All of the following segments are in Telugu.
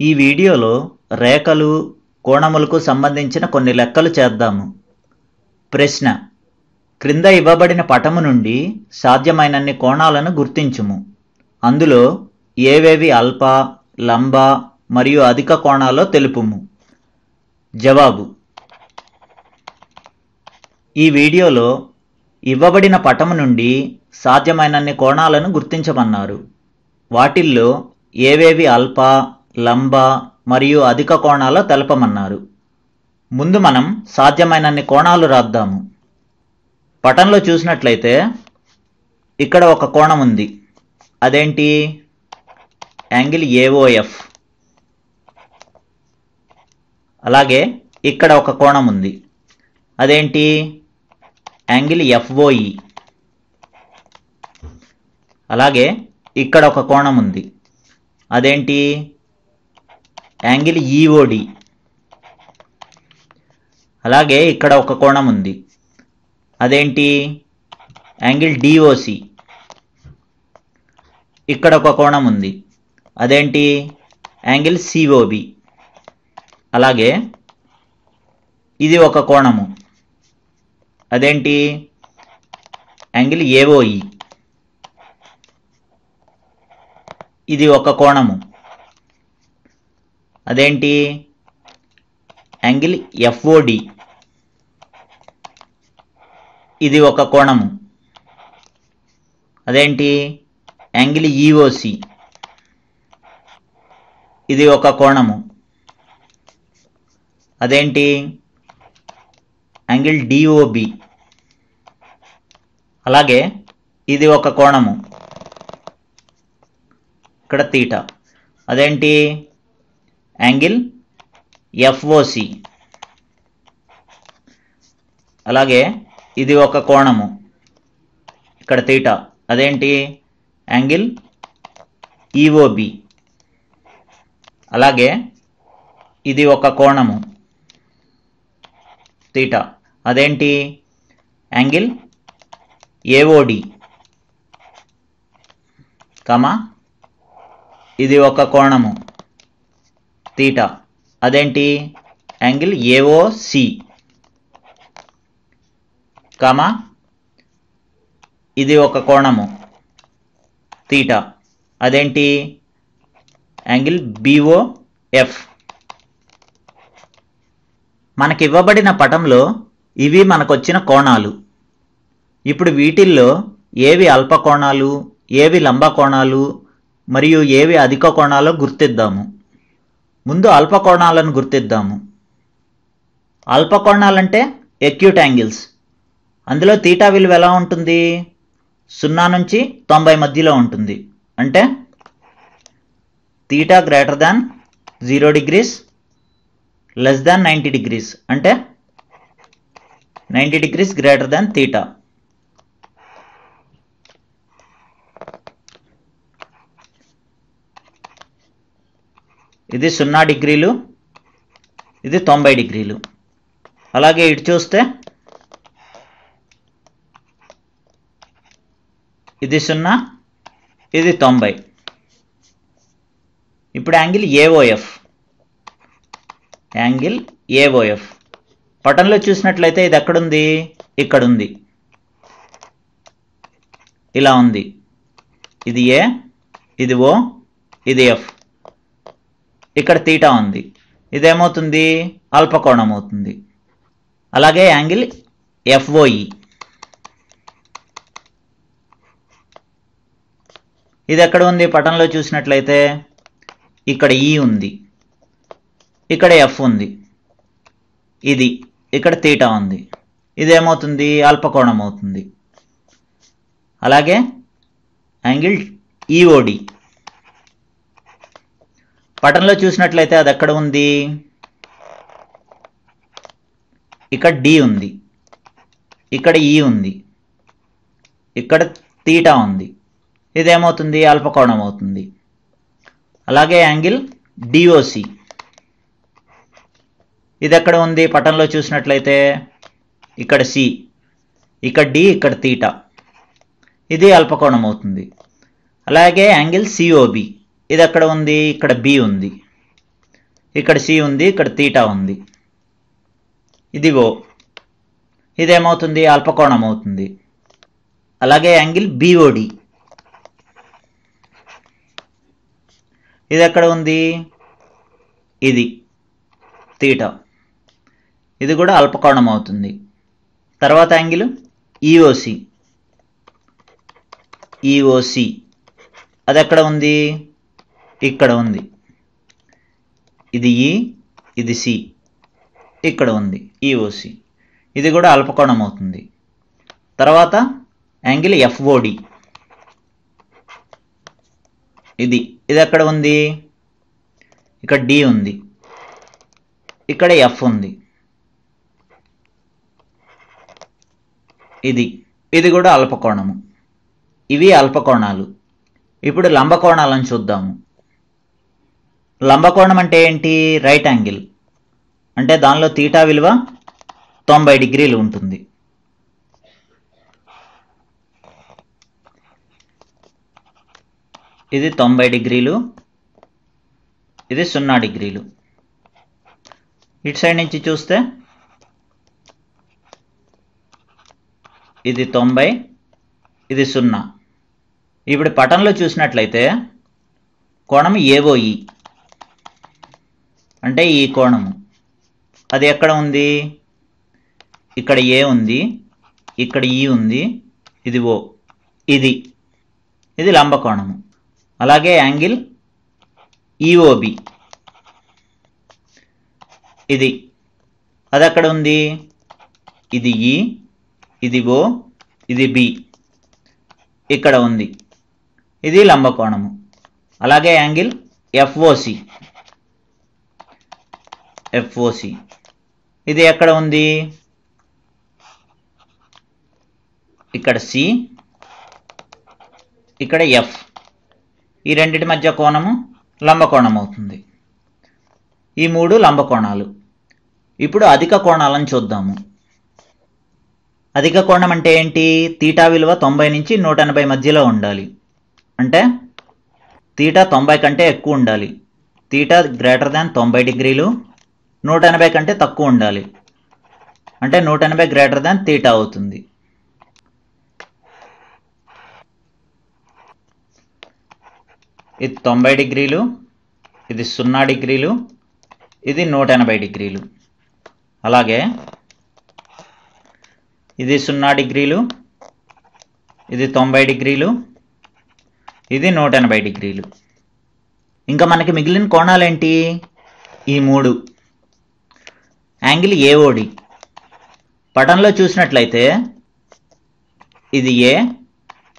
ఈ వీడియోలో రేఖలు కోణములకు సంబంధించిన కొన్ని లెక్కలు చేద్దాము. ప్రశ్న. క్రింద ఇవ్వబడిన పటము నుండి సాధ్యమైనన్ని కోణాలను గుర్తించుము. అందులో ఏవేవి అల్ప లంబ మరియు అధిక కోణాలో తెలుపుము. జవాబు. ఈ వీడియోలో ఇవ్వబడిన పటము నుండి సాధ్యమైనన్ని కోణాలను గుర్తించమన్నారు. వాటిల్లో ఏవేవి అల్ప లంబ మరియు అధిక కోణాలో తెలపమన్నారు. ముందు మనం సాధ్యమైనన్ని కోణాలు రాద్దాము. పటంలో చూసినట్లయితే ఇక్కడ ఒక కోణం ఉంది. అదేంటి? యాంగిల్ ఏఓఎఫ్ అలాగే ఇక్కడ ఒక కోణం ఉంది. అదేంటి? యాంగిల్ ఎఫ్ఓఈ అలాగే ఇక్కడ ఒక కోణం ఉంది. అదేంటి? యాంగిల్ ఈఓడి అలాగే ఇక్కడ ఒక కోణం ఉంది. అదేంటి? యాంగిల్ డిఓసి ఇక్కడ ఒక కోణం ఉంది. అదేంటి? యాంగిల్ సిఓబి అలాగే ఇది ఒక కోణము. అదేంటి? యాంగిల్ ఏఓఈ ఇది ఒక కోణము. అదేంటి? యాంగిల్ ఎఫ్ఓడి ఇది ఒక కోణము అదేంటి? యాంగిల్ ఈఓసి ఇది ఒక కోణము అదేంటి? యాంగిల్ డిఓబి అలాగే ఇది ఒక కోణము ఇక్కడ తీట. అదేంటి? Angle FOC. అలాగే ఇది ఒక కోణము. ఇక్కడ తీట. అదేంటి? Angle EOB. అలాగే ఇది ఒక కోణము. తీట. అదేంటి? Angle AOD. కమా? ఇది ఒక కోణము. తీట. అదేంటి? Angle AOC comma? ఇది ఒక కోణము. తీట. అదేంటి? యాంగిల్ బిఓఎఫ్ మనకి ఇవ్వబడిన పటంలో ఇవి మనకొచ్చిన కోణాలు. ఇప్పుడు వీటిల్లో ఏవి అల్ప కోణాలు ఏవి లంబ కోణాలు మరియు ఏవి అధిక కోణాలో గుర్తిద్దాము. ముందు అల్పకోణాలను గుర్తిద్దాము. అల్పకోణాలంటే ఎక్యూట్ యాంగిల్స్ అందులో తీటా విలువ ఎలా ఉంటుంది? సున్నా నుంచి తొంభై మధ్యలో ఉంటుంది. అంటే theta greater than zero degrees less than ninety degrees అంటే ninety degrees greater than theta ఇది సున్నా డిగ్రీలు ఇది తొంభై డిగ్రీలు. అలాగే ఇటు చూస్తే ఇది సున్నా ఇది తొంభై. ఇప్పుడు యాంగిల్ ఏఓఎఫ్ యాంగిల్ ఏఓఎఫ్ పటంలో చూసినట్లయితే ఇది ఎక్కడుంది? ఇక్కడ ఉంది ఇలా ఉంది. ఇది ఏ ఇది ఓ ఇది ఎఫ్ ఇక్కడ తీటా ఉంది. ఇదేమవుతుంది? అల్పకోణం అవుతుంది అలాగే యాంగిల్ ఎఫ్ఓఈ. ఇది ఎక్కడ ఉంది? పటంలో చూసినట్లయితే ఇక్కడ ఈ ఉంది. ఇక్కడ ఎఫ్ ఉంది. ఇది. ఇక్కడ తీటా ఉంది. ఇదేమవుతుంది? అల్పకోణం అవుతుంది అలాగే యాంగిల్ ఈఓడి. పటంలో చూసినట్లయితే అది ఎక్కడ ఉంది? ఇక్కడ డి ఉంది. ఇక్కడ ఈ ఉంది. ఇక్కడ తీటా ఉంది. ఇదేమవుతుంది? అల్పకోణం అవుతుంది. అలాగే యాంగిల్ డిఓసి ఇది ఎక్కడ ఉంది? పటంలో చూసినట్లయితే ఇక్కడ సి ఇక్కడ డి ఇక్కడ తీటా. ఇది అల్పకోణం అవుతుంది. అలాగే యాంగిల్ సిఓబి ఇది ఎక్కడ ఉంది? ఇక్కడ బి ఉంది. ఇక్కడ సి ఉంది ఇక్కడ తీటా ఉంది. ఇది ఓ ఇదేమవుతుంది? అల్పకోణం అవుతుంది అలాగే యాంగిల్ బిఓడి ఇది ఎక్కడ ఉంది? ఇది తీటా. ఇది కూడా అల్పకోణం అవుతుంది తర్వాత యాంగిల్ ఈఓసి ఈఓసి అది ఎక్కడ ఉంది? ఇక్కడ ఉంది. ఇది ఈ ఇది సి ఇక్కడ ఉంది ఈఓసి ఇది కూడా అల్పకోణం అవుతుంది తర్వాత యాంగిల్ ఎఫ్ఓడి ఇది ఇది ఎక్కడ ఉంది? ఇక్కడ డి ఉంది. ఇక్కడ ఎఫ్ ఉంది. ఇది ఇది కూడా అల్పకోణము. ఇవి అల్పకోణాలు. ఇప్పుడు లంబకోణాలను చూద్దాము. లంబకోణం అంటే ఏంటి? Right angle. అంటే దానిలో తీటా విలువ తొంభై డిగ్రీలు ఉంటుంది. ఇది తొంభై డిగ్రీలు. ఇది సున్నా డిగ్రీలు. ఇటు సైడ్ నుంచి చూస్తే ఇది తొంభై ఇది సున్నా. ఇప్పుడు పటంలో చూసినట్లయితే కోణం ఏవోఈ అంటే ఈ కోణము. అది ఎక్కడ ఉంది? ఇక్కడ ఏ ఉంది? ఇక్కడ ఈ ఉంది. ఇది ఓ. ఇది. ఇది లంబకోణము అలాగే యాంగిల్ ఈఓబి ఇది. అది ఎక్కడ ఉంది? ఇది ఈ ఇది ఓ ఇది బి ఇక్కడ ఉంది. ఇది లంబకోణము అలాగే యాంగిల్ ఎఫ్ఓసి ఎఫ్ఓసి ఇది ఎక్కడ ఉంది? ఇక్కడ సి ఇక్కడ ఎఫ్ ఈ రెండిటి మధ్య కోణము లంబకోణం అవుతుంది. ఈ మూడు లంబకోణాలు. ఇప్పుడు అధిక కోణాలను చూద్దాము. అధిక కోణం అంటే ఏంటి? తీటా విలువ తొంభై నుంచి నూట ఎనభై మధ్యలో ఉండాలి. అంటే తీటా తొంభై కంటే ఎక్కువ ఉండాలి. తీటా గ్రేటర్ దాన్ తొంభై డిగ్రీలు నూట ఎనభై కంటే తక్కువ ఉండాలి. అంటే నూట ఎనభై గ్రేటర్ దాన్ తీటా అవుతుంది. ఇది తొంభై డిగ్రీలు ఇది సున్నా డిగ్రీలు ఇది నూట ఎనభై డిగ్రీలు. అలాగే ఇది సున్నా డిగ్రీలు ఇది తొంభై డిగ్రీలు ఇది నూట ఎనభై డిగ్రీలు. ఇంకా మనకి మిగిలిన కోణాలేంటి? ఈ మూడు. యాంగిల్ ఏఓడి పటంలో చూసినట్లయితే ఇది ఏ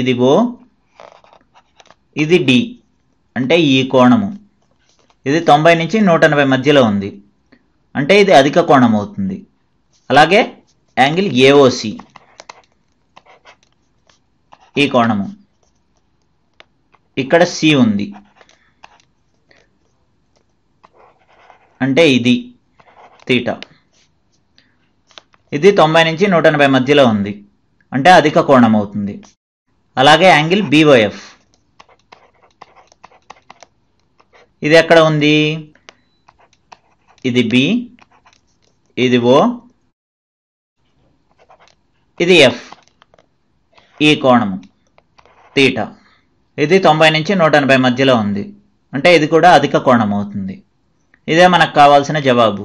ఇది ఓ ఇది డి అంటే ఈ కోణము. ఇది తొంభై నుంచి నూట ఎనభై మధ్యలో ఉంది. అంటే ఇది అధిక కోణం అవుతుంది. అలాగే యాంగిల్ ఏఓసి ఈ కోణము. ఇక్కడ సి ఉంది. అంటే ఇది. తీటా. ఇది తొంభై నుంచి నూట ఎనభై మధ్యలో ఉంది. అంటే అధిక కోణం అవుతుంది. అలాగే యాంగిల్ బీఓఎఫ్ ఇది ఎక్కడ ఉంది? ఇది బి ఇది ఓ ఇది ఎఫ్ ఈ కోణము తీట. ఇది తొంభై నుంచి నూట ఎనభై మధ్యలో ఉంది. అంటే ఇది కూడా అధిక కోణం అవుతుంది. ఇదే మనకు కావాల్సిన జవాబు.